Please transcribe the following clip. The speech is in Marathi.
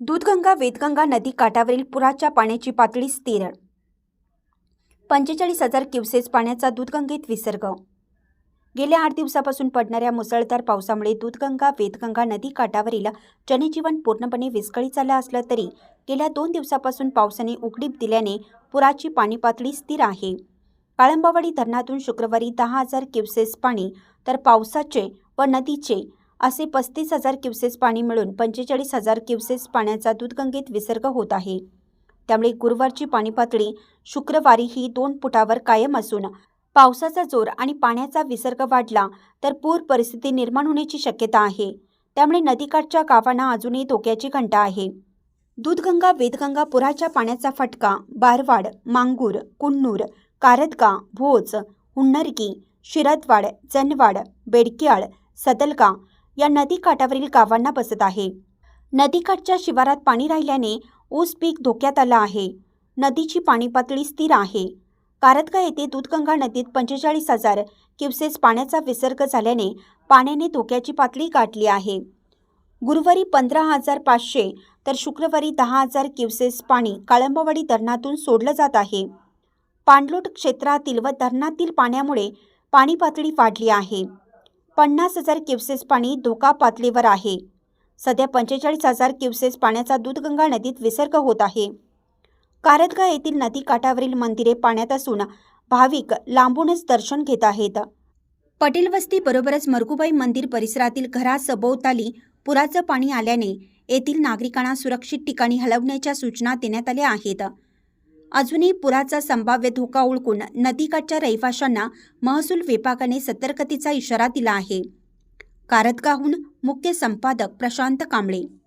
दूधगंगा वेदगंगा नदी काठावरील पुराच्या पाण्याची पातळी स्थिर. पंचेचाळीस हजार क्युसेस पाण्याचा दूधगंगेत विसर्ग. गेल्या आठ दिवसापासून पडणाऱ्या मुसळधार पावसामुळे दूधगंगा वेदगंगा नदी काठावरील जनजीवन पूर्णपणे विस्कळीत झालं असलं तरी गेल्या दोन दिवसापासून पावसाने उघडीप दिल्याने पुराची पाणी पातळी स्थिर आहे. काळंबावाडी धरणातून शुक्रवारी दहा हजार क्युसेस पाणी तर पावसाचे व नदीचे असे पस्तीस हजार क्युसेस पाणी मिळून पंचेचाळीस हजार क्युसेस पाण्याचा दूधगंगेत विसर्ग होत आहे. त्यामुळे गुरुवारची पाणी पातळी शुक्रवारीही दोन फुटावर कायम असून पावसाचा जोर आणि पाण्याचा विसर्ग वाढला तर पूर परिस्थिती निर्माण होण्याची शक्यता आहे. त्यामुळे नदीकाठच्या गावांना अजूनही धोक्याची घंटा आहे. दूधगंगा वेदगंगा पुराच्या पाण्याचा फटका बारवाड मांगूर कुन्नूर कारदगा भोज हुन्नरगी शिरदवाड जनवाड बेडकियाळ सदलगा या नदीकाठावरील गावांना बसत आहे. नदीकाठच्या शिवारात पाणी राहिल्याने ऊस पीक धोक्यात आलं आहे. नदीची पाणी पातळी स्थिर आहे. कारदगा येथे दूधगंगा नदीत पंचेचाळीस हजार क्युसेस पाण्याचा विसर्ग झाल्याने पाण्याने धोक्याची पातळी गाठली आहे. गुरुवारी पंधरा हजार पाचशे तर शुक्रवारी दहा हजार क्युसेस पाणी काळंबवाडी धरणातून सोडलं जात आहे. पाणलोट क्षेत्रातील व धरणातील पाण्यामुळे पाणी पातळी वाढली आहे. पन्नास हजार क्युसेस पाणी धोका पातळीवर आहे. सध्या पंचेचाळीस हजार क्युसेस पाण्याचा दूधगंगा नदीत विसर्ग होत आहे. कारतगा येथील नदी काठावरील मंदिरे पाण्यात असून भाविक लांबूनच दर्शन घेत आहेत. पटेल वस्ती बरोबरच मरगुबाई मंदिर परिसरातील घरासभोवताली पुराचं पाणी आल्याने येथील नागरिकांना सुरक्षित ठिकाणी हलवण्याच्या सूचना देण्यात आल्या आहेत. अजूनही पुराचा संभाव्य धोका ओळखून नदीकाठच्या रहिवाशांना महसूल विभागाने सतर्कतेचा इशारा दिला आहे. कारतगाहून मुख्य संपादक प्रशांत कांबळे